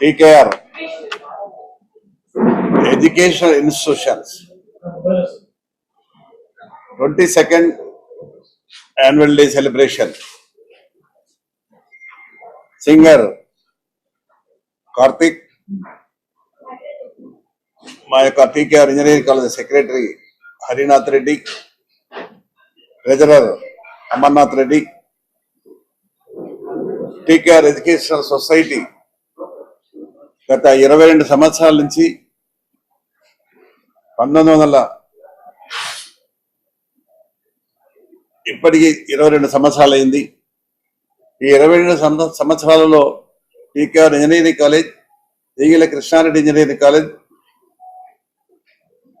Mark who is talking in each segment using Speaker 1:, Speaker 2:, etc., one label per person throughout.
Speaker 1: TKR educational institutions twenty second annual day celebration singer Karthik మా యొక్క TKR engineering college secretary Harinath Reddy treasurer Amarnath Reddy TKR educational society గత ఇరవై రెండు సంవత్సరాల నుంచి పంతొమ్మిది వందల ఇప్పటికీ ఇరవై రెండు సంవత్సరాలు అయింది. ఈ ఇరవై రెండు సంవత్సరాలలో TKR engineering college Teegala Krishna Reddy engineering college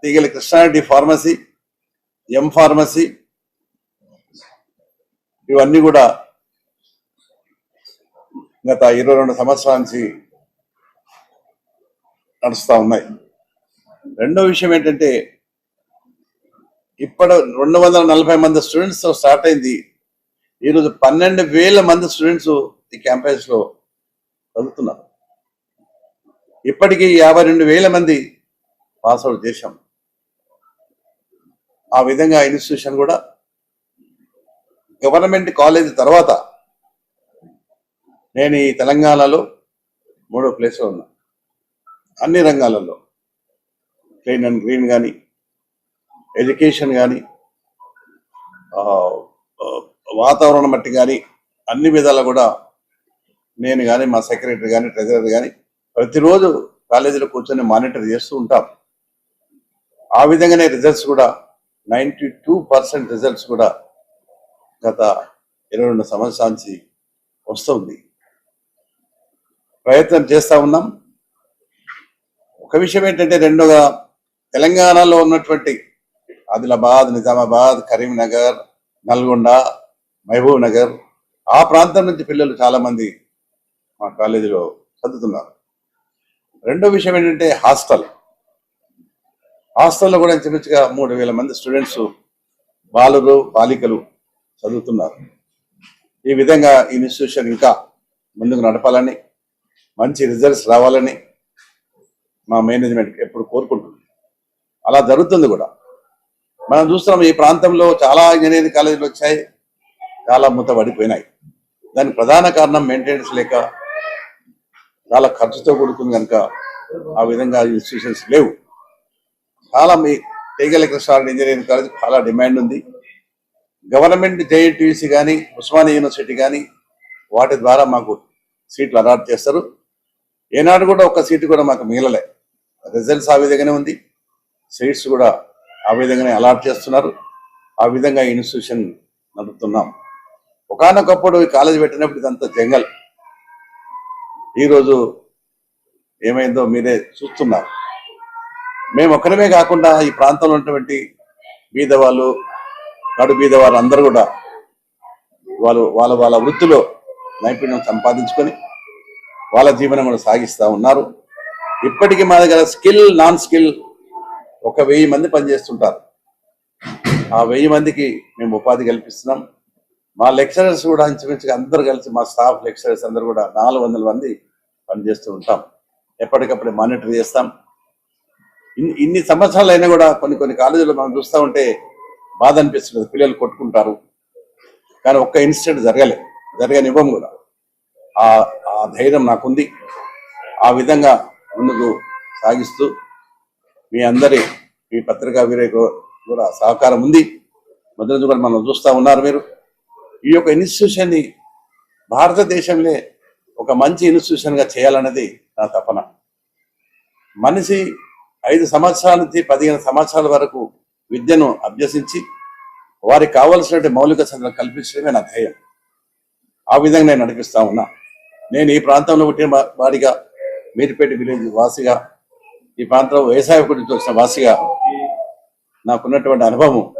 Speaker 1: Teegala Krishna Reddy pharmacy M pharmacy ఇవన్నీ కూడా గత ఇరవై రెండు సంవత్సరాల నుంచి నడుస్తూ ఉన్నాయి. రెండో విషయం ఏంటంటే ఇప్పుడు రెండు వందల నలభై మంది స్టూడెంట్స్తో స్టార్ట్ అయింది. ఈరోజు పన్నెండు వేల మంది స్టూడెంట్స్ ఈ క్యాంపస్లో చదువుతున్నారు. ఇప్పటికీ యాభై రెండు వేల మంది పాస్ అవుట్ చేశాం. ఆ విధంగా ఇన్స్టిట్యూషన్ కూడా గవర్నమెంట్ కాలేజ్ తర్వాత నేను ఈ తెలంగాణలో మూడో ప్లేస్లో ఉన్నా. అన్ని రంగాలలో. క్లీన్ అండ్ గ్రీన్ కానీ ఎడ్యుకేషన్ కానీ వాతావరణం బట్టి కానీ అన్ని విధాలు కూడా నేను కానీ మా సెక్రటరీ కానీ ట్రెజరర్ కానీ ప్రతిరోజు కాలేజీలో కూర్చొని మానిటర్ చేస్తూ ఉంటాం. ఆ విధంగానే రిజల్ట్స్ కూడా నైంటీ టూ పర్సెంట్ రిజల్ట్స్ కూడా గత ఇరవై రెండు సంవత్సరాల నుంచి వస్తుంది ప్రయత్నం చేస్తూ ఉన్నాం. ఒక విషయం ఏంటంటే రెండోగా తెలంగాణలో ఉన్నటువంటి ఆదిలాబాద్ నిజామాబాద్ కరీంనగర్ నల్గొండ మహబూబ్ నగర్ ఆ ప్రాంతం నుంచి పిల్లలు చాలా మంది మా కాలేజీలో చదువుతున్నారు. రెండో విషయం ఏంటంటే హాస్టల్. హాస్టల్లో కూడా ఇంచుమించుగా మూడు వేల మంది స్టూడెంట్స్ బాలురు బాలికలు చదువుతున్నారు. ఈ విధంగా ఈ ఇన్స్టిట్యూషన్ ఇంకా ముందుకు నడపాలని మంచి రిజల్ట్స్ రావాలని మా మేనేజ్మెంట్ ఎప్పుడు కోరుకుంటుంది. అలా జరుగుతుంది కూడా. మనం చూస్తున్నాం ఈ ప్రాంతంలో చాలా ఇంజనీరింగ్ కాలేజీలు వచ్చాయి చాలా మూతపడిపోయినాయి దానికి ప్రధాన కారణం మెయింటెనెన్స్ లేక చాలా ఖర్చుతో కూడుకుంది కనుక ఆ విధంగా ఇన్స్టిట్యూషన్స్ లేవు. చాలా మీ తేగల కృష్ణారెడ్డి ఇంజనీరింగ్ కాలేజ్ చాలా డిమాండ్ ఉంది. గవర్నమెంట్ జేఏటీసీ కానీ ఉస్మానియా యూనివర్సిటీ కానీ వాటి ద్వారా మాకు సీట్లు అలాట్ చేస్తారు. ఏనాడు కూడా ఒక సీటు కూడా మాకు మిగలలే. రిజల్ట్స్ ఆ విధంగానే ఉంది. సీట్స్ కూడా ఆ విధంగానే అలాట్ చేస్తున్నారు. ఆ విధంగా ఈ ఇన్స్టిట్యూషన్ నడుపుతున్నాం. ఒకనొకప్పుడు ఈ కాలేజ్ పెట్టినప్పుడు ఇదంతా జంగల్. ఈరోజు ఏమైందో మీరే చూస్తున్నారు. మేము ఒక్కరమే కాకుండా ఈ ప్రాంతంలో ఉన్నటువంటి బీద వాళ్ళు కడు బీద వాళ్ళు అందరూ కూడా వాళ్ళు వాళ్ళ వాళ్ళ వృత్తిలో నైపుణ్యం సంపాదించుకొని వాళ్ళ జీవనం కూడా సాగిస్తూ ఉన్నారు. ఇప్పటికీ మా దగ్గర స్కిల్ నాన్ స్కిల్ ఒక వెయ్యి మంది పనిచేస్తుంటారు. ఆ వెయ్యి మందికి మేము ఉపాధి కల్పిస్తున్నాం. మా లెక్చరర్స్ కూడా ఇంచుమించుగా అందరు కలిసి మా స్టాఫ్ లెక్చరర్స్ అందరు కూడా నాలుగు వందల మంది పనిచేస్తూ ఉంటాం. ఎప్పటికప్పుడు మానిటర్ చేస్తాం. ఇన్ని ఇన్ని సంవత్సరాలు అయినా కూడా కొన్ని కొన్ని కాలేజీలు మనం చూస్తూ ఉంటే బాధ అనిపిస్తుంది. పిల్లలు కొట్టుకుంటారు. కానీ ఒక్క ఇన్సిడెంట్ జరగలే. జరగనివ్వం కూడా. ఆ ఆ ధైర్యం నాకుంది. ఆ విధంగా ముందుకు సాగిస్తూ మీ అందరి మీ పత్రికా వీరే కూడా సహకారం ఉంది. మొదటి నుంచి కూడా మనం చూస్తూ ఉన్నారు మీరు. ఈ యొక్క ఇన్స్టిట్యూషన్ని భారతదేశంలో ఒక మంచి ఇన్స్టిట్యూషన్గా చేయాలన్నది నా తపన. మనిషి ఐదు సంవత్సరాల నుంచి పదిహేను సంవత్సరాల వరకు విద్యను అభ్యసించి వారికి కావలసినటువంటి మౌలిక సదుపాయాలు కల్పించడమే నా ధ్యేయం. ఆ విధంగా నేను నడిపిస్తా ఉన్నా. నేను ఈ ప్రాంతంలో పుట్టిన వాడిగా మీరిపేట విలేజ్ వాసిగా ఈ ప్రాంతంలో వ్యవసాయ గురించి వచ్చిన వాసిగా నాకున్నటువంటి అనుభవం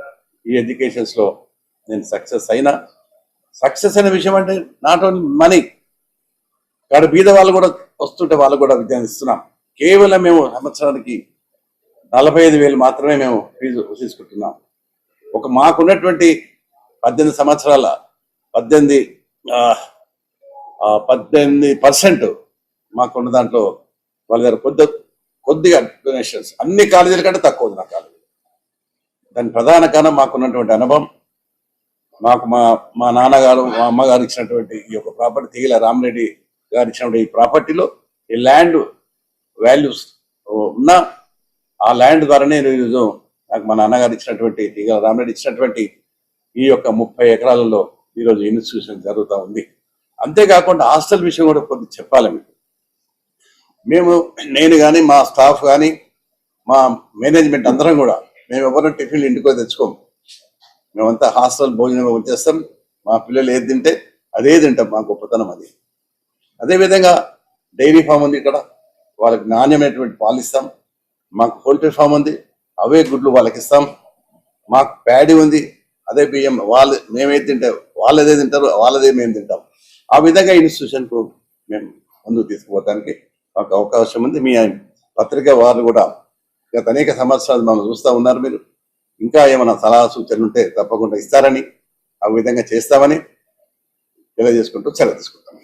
Speaker 1: ఈ ఎడ్యుకేషన్స్లో నేను సక్సెస్ అయినా. సక్సెస్ అయిన విషయం అంటే నాట్ ఓన్లీ మనీ. కాదు బీద వాళ్ళు కూడా వస్తుంటే వాళ్ళు కూడా విద్యను ఇస్తున్నాం. కేవలం మేము సంవత్సరానికి నలభై ఐదు వేలు మాత్రమే మేము ఫీజు తీసుకుంటున్నాం. ఒక మాకున్నటువంటి పద్దెనిమిది సంవత్సరాల పద్దెనిమిది పద్దెనిమిది పర్సెంట్ మాకున్న దాంట్లో వాళ్ళ దగ్గర కొద్ది కొద్దిగా డొనేషన్స్ అన్ని కాలేజీల కంటే తక్కువ ఉంది నా కాలేజీ. దాని ప్రధాన కారణం మాకున్నటువంటి అనుభవం. మాకు మా మా నాన్నగారు మా అమ్మగారు ఇచ్చినటువంటి ఈ యొక్క ప్రాపర్టీ తీగల రామరెడ్డి గారు ఇచ్చినటువంటి ఈ ప్రాపర్టీలో ఈ ల్యాండ్ వాల్యూస్ ఉన్న ఆ ల్యాండ్ ద్వారానే ఈరోజు నాకు మా నాన్నగారు ఇచ్చినటువంటి తీగల రామరెడ్డి ఇచ్చినటువంటి ఈ యొక్క ముప్పై ఎకరాలలో ఈరోజు ఇన్స్టిట్యూషన్ జరుగుతూ ఉంది. అంతేకాకుండా హాస్టల్ విషయం కూడా కొద్ది చెప్పాలి మీకు. మేము నేను కానీ మా స్టాఫ్ కానీ మా మేనేజ్మెంట్ అందరం కూడా మేము ఎవరైనా టిఫిన్లు ఇంటికో తెచ్చుకోము. మేమంతా హాస్టల్ భోజనం వచ్చేస్తాం. మా పిల్లలు ఏది తింటే అదే తింటాం. మా గొప్పతనం అది. అదేవిధంగా డైరీ ఫామ్ ఉంది ఇక్కడ. వాళ్ళకి నాణ్యమైనటువంటి పాలు ఇస్తాం. మాకు పోల్ట్రీ ఫామ్ ఉంది. అవే గుడ్లు వాళ్ళకి ఇస్తాం. మాకు ప్యాడీ ఉంది. అదే బియ్యం. వాళ్ళు మేమేది తింటే వాళ్ళదే తింటారు వాళ్ళదే మేము తింటాం. ఆ విధంగా ఇన్స్టిట్యూషన్కు మేము ముందుకు తీసుకుపోవడానికి మాకు అవకాశం ఉంది. మీ పత్రిక వారు కూడా గత అనేక సంవత్సరాలు మనం చూస్తూ ఉన్నారు మీరు. ఇంకా ఏమైనా సలహా సూచనలు ఉంటే తప్పకుండా ఇస్తారని ఆ విధంగా చేస్తామని తెలియజేసుకుంటూ సెలవు తీసుకుంటాం.